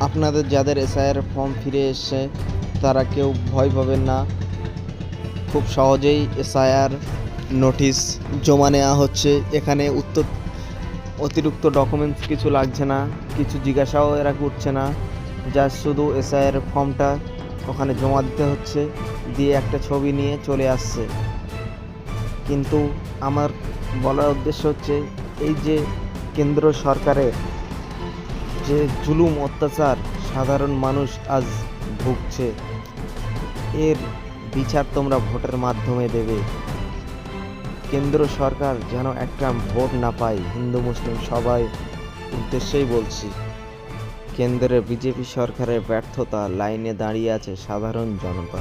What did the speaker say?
আপনাদের যাদের SIR form ফিরে এসছে, তারা কেউ ভয় পাবেন না। খুব সহজেই এসআইআর নোটিশ জমা নেওয়া হচ্ছে। এখানে উত্তর, অতিরিক্ত ডকুমেন্টস কিছু লাগছে না, কিছু জিজ্ঞাসাও এরা করছে না। যা শুধু এসআইআর ফর্মটা ওখানে জমা দিতে হচ্ছে, দিয়ে একটা ছবি নিয়ে চলে আসছে। কিন্তু আমার বলার উদ্দেশ্য হচ্ছে, এই যে কেন্দ্র সরকারের যে জুলুম, অত্যাচার সাধারণ মানুষ আজ ভুগছে, এর বিচার তোমরা ভোটের মাধ্যমে দেবে। কেন্দ্র সরকার যেন একটা ভোট না পায়, হিন্দু, মুসলিম সবাই উদ্দেশ্যেই বলছি কেন্দ্রের বিজেপি সরকারের ব্যর্থতা লাইনে দাঁড়িয়ে আছে সাধারণ জনতা।